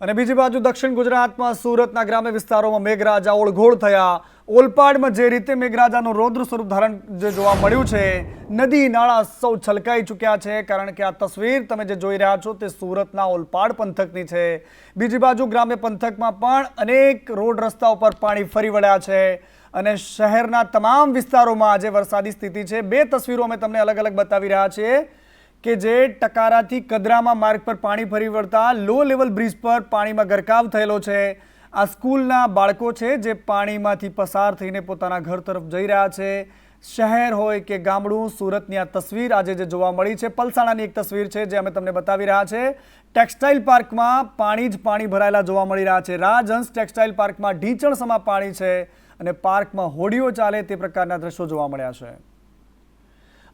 અને બીજી બાજુ દક્ષિણ ગુજરાતમાં સુરતના ગ્રામ્ય વિસ્તારોમાં મેઘરાજા ઓળઘોળ થયા. ઓલપાડમાં જે રીતે મેઘરાજાનું રૌદ્ર સ્વરૂપ ધારણ જે જોવા મળ્યું છે, નદી નાળા સૌ છલકાઈ ચૂક્યા છે, કારણ કે આ તસવીર તમે જે જોઈ રહ્યા છો તે સુરતના ઓલપાડ પંથકની છે. બીજી બાજુ ગ્રામ્ય પંથકમાં પણ અનેક રોડ રસ્તા ઉપર પાણી ફરી વળ્યા છે અને શહેરના તમામ વિસ્તારોમાં આજે વરસાદી સ્થિતિ છે. બે તસવીરો અમે તમને અલગ અલગ બતાવી રહ્યા છીએ. કે જે ટકારાથી કદરામાં માર્ગ પર પાણી ફરી વળતા લો લેવલ બ્રિજ પર પાણીમાં ગરકાવ થયેલો છે. આ સ્કૂલના બાળકો છે જે પાણીમાંથી પસાર થઈને પોતાના ઘર તરફ જઈ રહ્યા છે. શહેર હોય કે ગામડું, સુરતની આ તસવીર આજે જે જોવા મળી છે, પલસાણાની એક તસવીર છે જે અમે તમને બતાવી રહ્યા છે. ટેક્સટાઇલ પાર્કમાં પાણી જ પાણી ભરાયેલા જોવા મળી રહ્યા છે. રાજહંસ ટેક્સટાઇલ પાર્કમાં ઢીંચણસમા પાણી છે અને પાર્કમાં હોડીઓ ચાલે તે પ્રકારના દ્રશ્યો જોવા મળ્યા છે.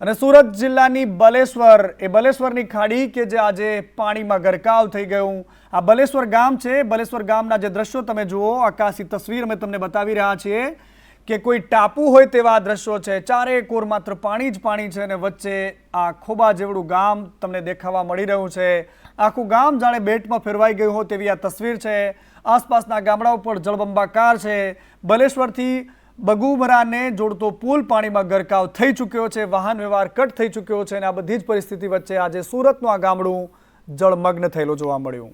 અને સુરત જિલ્લાની બલેશ્વર, એ બલેશ્વરની ખાડી કે જે આજે પાણીમાં ગરકાવ થઈ ગયું. આ બલેશ્વર ગામ છે. બલેશ્વર ગામના જે દ્રશ્યો તમે જુઓ, આકાશી તસવીર અમે તમને બતાવી રહ્યા છીએ કે કોઈ ટાપુ હોય તેવા દ્રશ્યો છે. ચારે કોર માત્ર પાણી જ પાણી છે અને વચ્ચે આ ખોબા જેવડું ગામ તમને દેખાવા મળી રહ્યું છે. આખું ગામ જાણે બેટમાં ફેરવાઈ ગયું હોય તેવી આ તસવીર છે. આસપાસના ગામડાઓ પર જળબંબાકાર છે. બલેશ્વરથી બગુમરાને જોડતો પુલ પાણીમાં ગરકાવ થઈ ચૂક્યો છે, વાહન વ્યવહાર કટ થઈ ચૂક્યો છે અને આ બધી જ પરિસ્થિતિ વચ્ચે આજે સુરતનું આ ગામડું જળમગ્ન થયેલું જોવા મળ્યું.